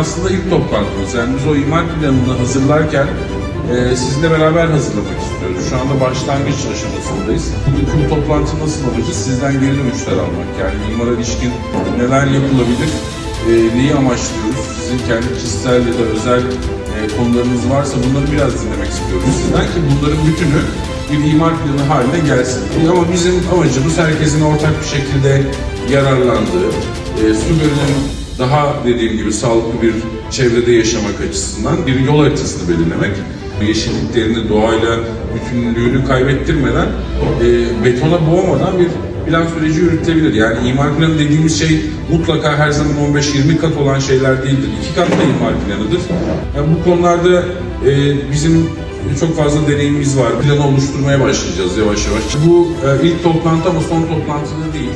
Aslında ilk toplantımız. Yani biz o imar planını hazırlarken e, sizinle beraber hazırlamak istiyoruz. Şu anda başlangıç aşamasındayız. Bugünkü bu toplantı nasıl amacı? Sizden geri dönüşler almak. Yani imara ilişkin neler yapılabilir, e, neyi amaçlıyoruz? Sizin kendi kişisel ya da özel e, konularınız varsa bunları biraz dinlemek istiyoruz sizden ki bunların bütünü bir imar planı haline gelsin. Ama bizim amacımız herkesin ortak bir şekilde yararlandığı, e, su gölünün daha dediğim gibi sağlıklı bir çevrede yaşamak açısından bir yol haritasını belirlemek. Yeşilliklerini, doğayla bütünlüğünü kaybettirmeden, e, betona boğmadan bir plan süreci yürütülebilir. Yani imar planı dediğimiz şey mutlaka her zaman 15-20 kat olan şeyler değildir. İki kat da imar planıdır. Yani bu konularda e, bizim çok fazla deneyimimiz var. Planı oluşturmaya başlayacağız yavaş yavaş. Bu e, ilk toplantı ama son toplantı değil.